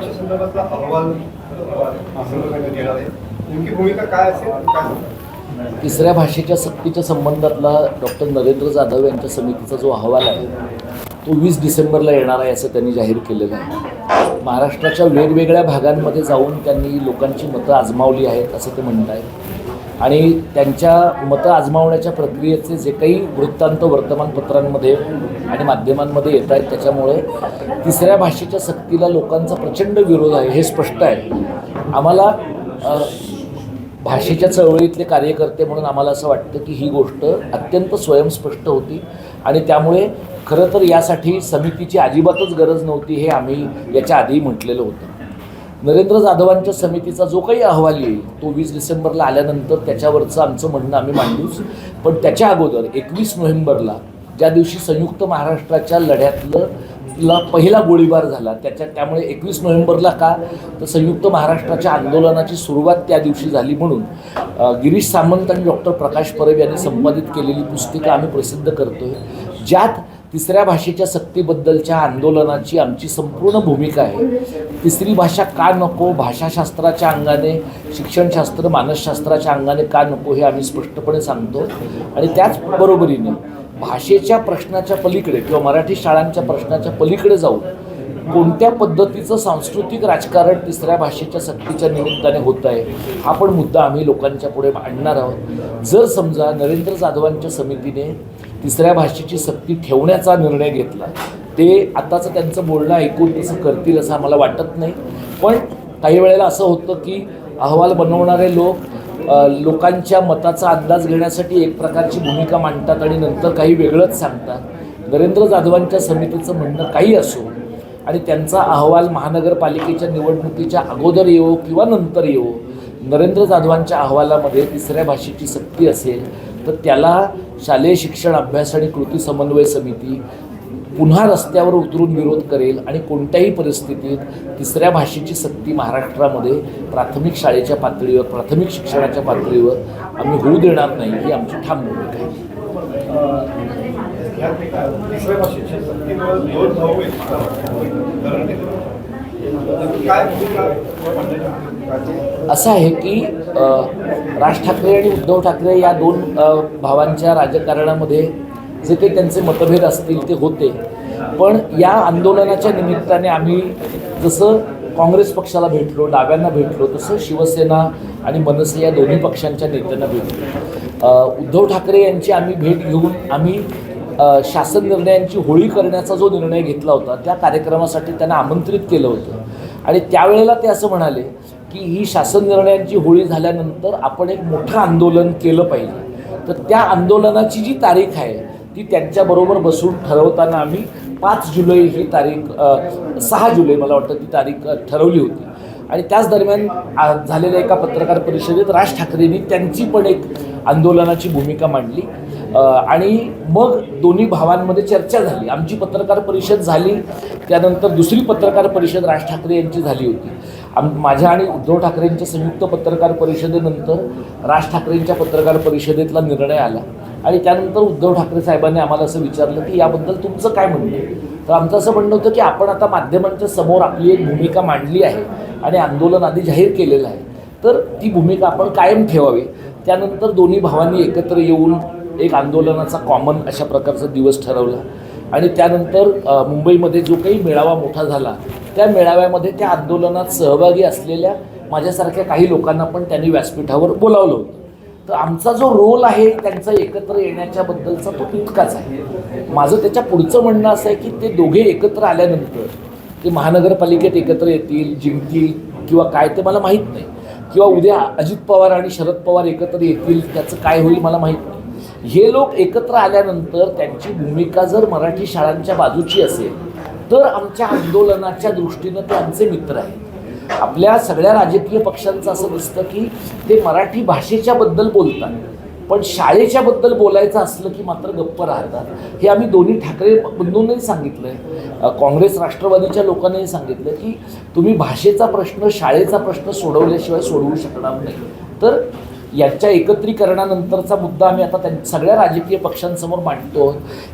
संदर्भातला अहवाल नेमकी भूमिका काय असेल काय तिसऱ्या भाषेच्या सक्तीच्या संबंधातला डॉक्टर नरेंद्र जाधव यांच्या समितीचा जो अहवाल आहे तो वीस डिसेंबरला येणार आहे असं त्यांनी जाहीर केलेलं आहे. महाराष्ट्राच्या वेगवेगळ्या भागांमध्ये जाऊन त्यांनी लोकांची मतं आजमावली आहेत असं ते म्हणत आहेत आणि त्यांच्या मतं आजमावण्याच्या प्रक्रियेचे जे काही वृत्तांत वर्तमानपत्रांमध्ये आणि माध्यमांमध्ये येत आहेत त्याच्यामुळे तिसऱ्या भाषेच्या सक्तीला लोकांचा प्रचंड विरोध आहे हे स्पष्ट आहे. आम्हाला भाषेच्या चळवळीतले कार्यकर्ते म्हणून आम्हाला असं वाटतं की ही गोष्ट अत्यंत स्वयंस्पष्ट होती आणि त्यामुळे खरं तर यासाठी समितीची अजिबातच गरज नव्हती हे आम्ही याच्या आधी म्हटलेलं होतं. नरेंद्र जाधवांच्या समितीचा जो काही अहवाल येईल तो वीस डिसेंबरला आल्यानंतर त्याच्यावरचं आमचं म्हणणं आम्ही मांडूच. पण त्याच्या अगोदर एकवीस नोव्हेंबरला ज्या दिवशी संयुक्त महाराष्ट्राच्या लढ्यातलं ला पहिला गोळीबार झाला त्याच्या त्यामुळे एकवीस नोव्हेंबरला का? तर संयुक्त महाराष्ट्राच्या आंदोलनाची सुरुवात त्या दिवशी झाली म्हणून. गिरीश सामंत आणि डॉक्टर प्रकाश परब यांनी संपादित केलेली पुस्तिका आम्ही प्रसिद्ध करतोय. ज्यात तिसऱ्या भाषेच्या सक्तीबद्दलच्या आंदोलनाची आमची संपूर्ण भूमिका आहे. तिसरी भाषा का नको? भाषाशास्त्राच्या अंगाने शिक्षणशास्त्र मानसशास्त्राच्या अंगाने का नको हे आम्ही स्पष्टपणे सांगतो. आणि त्याच बरोबरीने भाषेच्या प्रश्नाच्या पलीकडे किंवा मराठी शाळांच्या प्रश्नाच्या पलीकडे जाऊन कोणत्या पद्धतीचं सांस्कृतिक राजकारण तिसऱ्या भाषेच्या सक्तीच्या निमित्ताने होत आहे हा पण मुद्दा आम्ही लोकांच्या पुढे आणणार आहोत. जर समजा नरेंद्र जाधवांच्या समितीने तिसऱ्या भाषेची सक्ती ठेवण्याचा निर्णय घेतला ते आताचं त्यांचं बोलणं ऐकून तसं करतील असं आम्हाला वाटत नाही. पण काही वेळेला असं होतं की अहवाल बनवणारे लोक लोकांच्या मताचा अंदाज घेण्यासाठी एक प्रकारची भूमिका मांडतात आणि नंतर काही वेगळंच सांगतात. नरेंद्र जाधवांच्या समितीचं म्हणणं काही असो आणि त्यांचा अहवाल महानगरपालिकेच्या निवडणुकीच्या अगोदर येवो किंवा नंतर येवो नरेंद्र जाधवांच्या अहवालामध्ये तिसऱ्या भाषेची सक्ती असेल तर त्याला शालेय शिक्षण अभ्यास आणि कृती समन्वय समिती पुन्हा रस्त्यावर उतरून विरोध करेल आणि कोणत्याही परिस्थितीत तिसऱ्या भाषेची सक्ती महाराष्ट्रामध्ये प्राथमिक शाळेच्या पातळीवर प्राथमिक शिक्षणाच्या पातळीवर आम्ही होऊ देणार नाही ही आमची ठाम भूमिका आहे. या तिसऱ्या भाषेच्या दोन असं आहे की राज ठाकरे आणि उद्धव ठाकरे या दोन भावांच्या राजकारणामध्ये जे काही त्यांचे मतभेद असतील ते होते. पण या आंदोलनाच्या निमित्ताने आम्ही जसं काँग्रेस पक्षाला भेटलो डाव्यांना भेटलो तसं शिवसेना आणि मनसे या दोन्ही पक्षांच्या नेत्यांना भेटलो. उद्धव ठाकरे यांची आम्ही भेट घेऊन आम्ही शासन निर्णयांची होळी करण्याचा जो निर्णय घेतला होता त्या कार्यक्रमासाठी त्यांना आमंत्रित केलं होतं. आणि त्यावेळेला ते असं म्हणाले की ही शासन निर्णयांची होळी झाल्यानंतर आपण एक मोठं आंदोलन केलं पाहिजे. तर त्या आंदोलनाची जी तारीख आहे ती त्यांच्याबरोबर बसून ठरवताना आम्ही पाच जुलै ही तारीख सहा जुलै मला वाटतं ती तारीख ठरवली होती. आणि त्याच दरम्यान झालेल्या एका पत्रकार परिषदेत राज ठाकरेंनी त्यांची पण एक आंदोलनाची भूमिका मांडली. आणि मग दोन्ही भावांमध्ये चर्चा झाली. आमची पत्रकार परिषद झाली त्यानंतर दुसरी पत्रकार परिषद राज ठाकरे यांची झाली होती. आम माझ्या आणि उद्धव ठाकरेंच्या संयुक्त पत्रकार परिषदेनंतर राज ठाकरेंच्या पत्रकार परिषदेतला निर्णय आला. आणि त्यानंतर उद्धव ठाकरे साहेबांनी आम्हाला असं विचारलं की याबद्दल तुमचं काय म्हणणं आहे? तर आमचं असं म्हणणं होतं की आपण आता माध्यमांच्या समोर आपली एक भूमिका मांडली आहे आणि आंदोलन आधी जाहीर केलेलं आहे. तर ती भूमिका आपण कायम ठेवावी. त्यानंतर दोन्ही भावांनी एकत्र येऊन एक आंदोलनाचा कॉमन अशा प्रकारचा दिवस ठरवला. आणि त्यानंतर मुंबईमध्ये जो काही मेळावा मोठा झाला त्या मेळाव्यामध्ये त्या आंदोलनात सहभागी असलेल्या माझ्यासारख्या काही लोकांना पण त्यांनी व्यासपीठावर बोलावलं होतं. तर आमचा जो रोल आहे त्यांचा एकत्र येण्याच्या बद्दलचा तो तितकाच आहे. माझं त्याच्या पुढचं म्हणणं असं आहे की ते दोघे एकत्र आल्यानंतर ते महानगरपालिकेत एकत्र येतील जिंकतील किंवा काय ते मला माहीत नाही. किंवा उद्या अजित पवार आणि शरद पवार एकत्र येतील त्याचं काय होईल मला माहीत नाही. हे लोक एकत्र आल्यानंतर त्यांची भूमिका जर मराठी शाळांच्या बाजूची असेल तर आमच्या आंदोलनाच्या दृष्टीनं ते आमचे मित्र आहेत. आपल्या सगळ्या राजकीय पक्षांचं असं दिसतं की ते मराठी भाषेच्या बद्दल बोलतात पण शाळेच्या बद्दल बोलायचं असलं की मात्र गप्प राहतात. हे आम्ही दोन्ही ठाकरे बंधूंनाही सांगितलं आहे काँग्रेस राष्ट्रवादीच्या लोकांनाही सांगितलं की तुम्ही भाषेचा प्रश्न शाळेचा प्रश्न सोडवल्याशिवाय सोडवू शकणार नाही. तर यांच्या एकत्रीकरणानंतरचा मुद्दा आम्ही आता त्यां सगळ्या राजकीय पक्षांसमोर मांडतो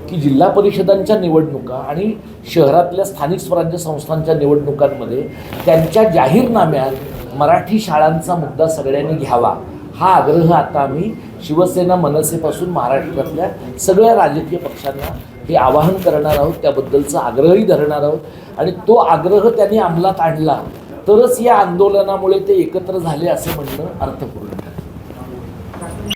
की जिल्हा परिषदांच्या निवडणुका आणि शहरातल्या स्थानिक स्वराज्य संस्थांच्या निवडणुकांमध्ये त्यांच्या जाहीरनाम्यात मराठी शाळांचा मुद्दा सगळ्यांनी घ्यावा. हा आग्रह आता आम्ही शिवसेना मनसेपासून महाराष्ट्रातल्या सगळ्या राजकीय पक्षांना हे आवाहन करणार आहोत. त्याबद्दलचा आग्रहही धरणार आहोत. आणि तो आग्रह त्यांनी अंमलात आणला तरच या आंदोलनामुळे ते एकत्र झाले असं म्हणणं अर्थपूर्ण